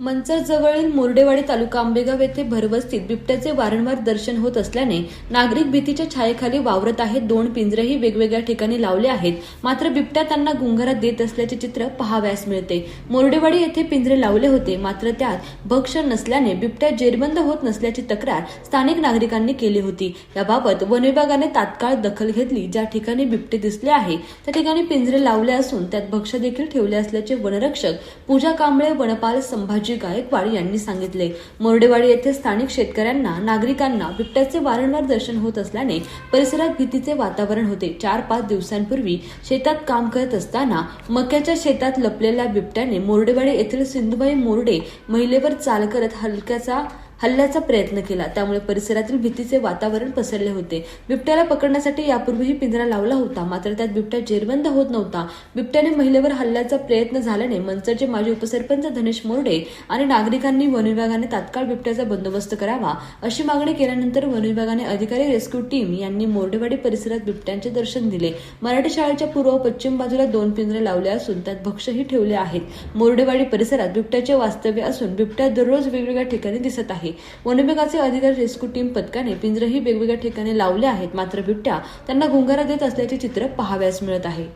मंचर जवळील मोर्डेवाडी तालुका आंबेगाव येथे भरवस्तीत बिबट्याचे वारंवार दर्शन होत असल्याने नागरिक भीतीच्या छायेखाली वावरत आहेत. दोन पिंजरेही वेगवेगळ्या ठिकाणी लावले आहेत. मात्र बिबट्या त्यांना गुंगारात देत असल्याचे चित्र पहावयास मिळते. मोर्डेवाडी येथे पिंजरे लावले होते. मात्र त्यात भक्षण नसल्याने बिबट्या जेरबंद होत नसल्याची तक्रार स्थानिक नागरिकांनी केली होती. याबाबत वन विभागाने तात्काळ दखल घेतली. ज्या ठिकाणी बिबटे दिसले आहे त्या ठिकाणी पिंजरे लावले असून त्यात भक्ष देखील ठेवले असल्याचे वनरक्षक पूजा कांबळे वनपाल संभाजी गायकवाड यांनी सांगितले मोर्डेवाडी येथे स्थानिक शेतकऱ्यांना नागरिकांना बिबट्याचे वारंवार दर्शन होत असल्याने परिसरात भीतीचे वातावरण होते. चार पाच दिवसांपूर्वी शेतात काम करत असताना मक्याच्या शेतात लपलेल्या बिबट्याने मोरडेवाडी येथील सिंधुबाई मोर्डे महिलेवर चाल करत हलक्याचा हल्ल्याचा प्रयत्न केला. त्यामुळे परिसरातील भीतीचे वातावरण पसरले होते. बिबट्याला पकडण्यासाठी यापूर्वीही पिंजरा लावला होता. मात्र त्यात बिबट्या जेरबंद होत नव्हता. बिबट्याने महिलेवर हल्ल्याचा प्रयत्न झाल्याने मंचरचे माजी उपसरपंच धनेश मोर्डे आणि नागरिकांनी वन विभागाने तात्काळ बिबट्याचा बंदोबस्त करावा अशी मागणी केल्यानंतर वन विभागाने अधिकारी रेस्क्यू टीम यांनी मोर्डेवाडी परिसरात बिबट्यांचे दर्शन दिले. मराठी शाळेच्या पूर्व पश्चिम बाजूला दोन पिंजरे लावले असून त्यात भक्ष्यही ठेवले आहेत. मोर्डेवाडी परिसरात बिबट्याचे वास्तव्य असून बिबट्या दररोज वेगवेगळ्या ठिकाणी दिसत आहे. वन विभागाचे अधिकारी रेस्क्यू टीम पथकाने पिंजरेही वेगवेगळ्या ठिकाणी लावले आहेत. मात्र बिबट्या त्यांना घुंगारा देत असल्याचे चित्र पाहाव्यास मिळत आहे.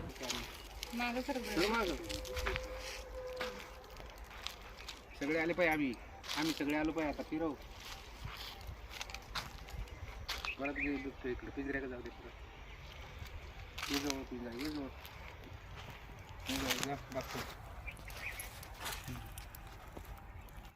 सगळे आले पाहिजे आम्ही. आम्ही सगळे आलो पाहिजे आता. फिरव. परत दुखतो इकडे. पिंजऱ्याकडे जाऊ दे परत. ये जवळ पिंजरा ये जवळ. बघतो